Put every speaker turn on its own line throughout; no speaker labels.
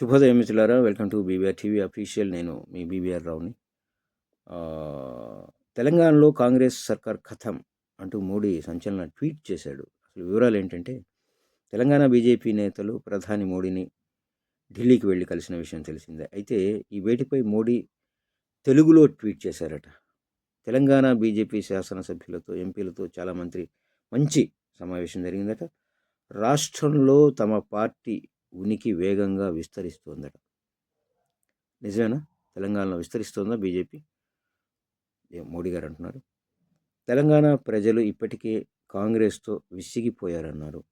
శుభోదయం మిత్రులారా welcome to BBR TV official. నేను మీ బీబీఆర్ రావుని. తెలంగాణలో కాంగ్రెస్ సర్కార్ కథం అంటూ మోడీ సంచలన ట్వీట్ చేశాడు. అసలు వివరాలు ఏంటంటే తెలంగాణ బీజేపీ నేతలు ప్రధాని మోడీని ఢిల్లీకి వెళ్ళి కలిసిన విషయం తెలిసిందే. అయితే ఈ భేటీపై మోడీ తెలుగులో ట్వీట్ చేశారట. తెలంగాణ బీజేపీ శాసనసభ్యులతో ఎంపీలతో చాలా మంత్రి మంచి సమావేశం జరిగిందట. రాష్ట్రంలో తమ పార్టీ ఉనికి వేగంగా విస్తరిస్తోందట. నిజమేనా? తెలంగాణలో విస్తరిస్తోందా బీజేపీ? మోడీ గారు అంటున్నారు. తెలంగాణ ప్రజలు ఇప్పటికే కాంగ్రెస్తో విసిగిపోయారన్నారు.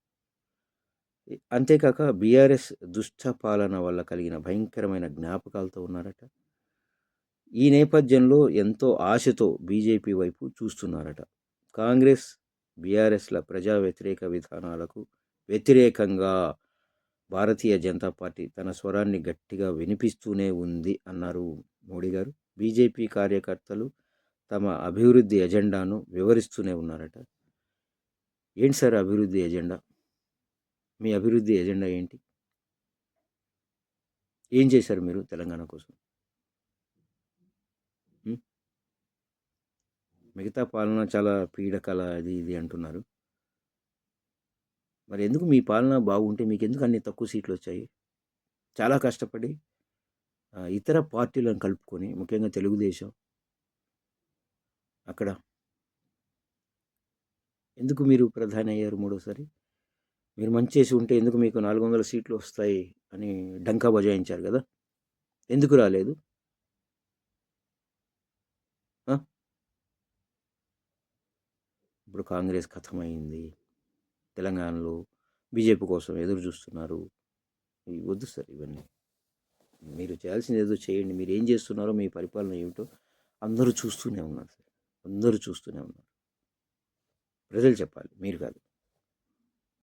అంతేకాక బీఆర్ఎస్ దుష్ట పాలన వల్ల కలిగిన భయంకరమైన జ్ఞాపకాలతో ఉన్నారట. ఈ నేపథ్యంలో ఎంతో ఆశతో బీజేపీ వైపు చూస్తున్నారట. కాంగ్రెస్ బీఆర్ఎస్ల ప్రజా వ్యతిరేక విధానాలకు వ్యతిరేకంగా భారతీయ జనతా పార్టీ తన స్వరాన్ని గట్టిగా వినిపిస్తూనే ఉంది అన్నారు మోడీ గారు. బీజేపీ కార్యకర్తలు తమ అభివృద్ధి ఎజెండాను వివరిస్తూనే ఉన్నారట. ఏంటి సార్ అభివృద్ధి ఎజెండా? మీ అభివృద్ధి ఎజెండా ఏంటి? ఏం చేశారు మీరు తెలంగాణ కోసం? మిగతా పాలన చాలా పీడకల అది ఇది అంటున్నారు. మరి ఎందుకు మీ పాలన బాగుంటే మీకు ఎందుకు అన్ని తక్కువ సీట్లు వచ్చాయి చాలా కష్టపడి ఇతర పార్టీలను కలుపుకొని ముఖ్యంగా తెలుగుదేశం. అక్కడ. ఎందుకు మీరు ప్రధాని అయ్యారు మూడోసారి? మీరు మంచి చేసి ఉంటే ఎందుకు మీకు నాలుగు వందల సీట్లు వస్తాయి అని డంకా బజాయించారు కదా? ఎందుకు రాలేదు? ఇప్పుడు కాంగ్రెస్ కథమైంది. తెలంగాణలో బీజేపీ కోసం ఎదురు చూస్తున్నారు. ఇవి వద్దు సార్ ఇవన్నీ. మీరు చేయాల్సింది ఏదో చేయండి. మీరు ఏం చేస్తున్నారో మీ పరిపాలన ఏమిటో అందరూ చూస్తూనే ఉన్నారు సార్. అందరూ చూస్తూనే ఉన్నారు. ప్రజలు చెప్పాలి. మీరు కాదు.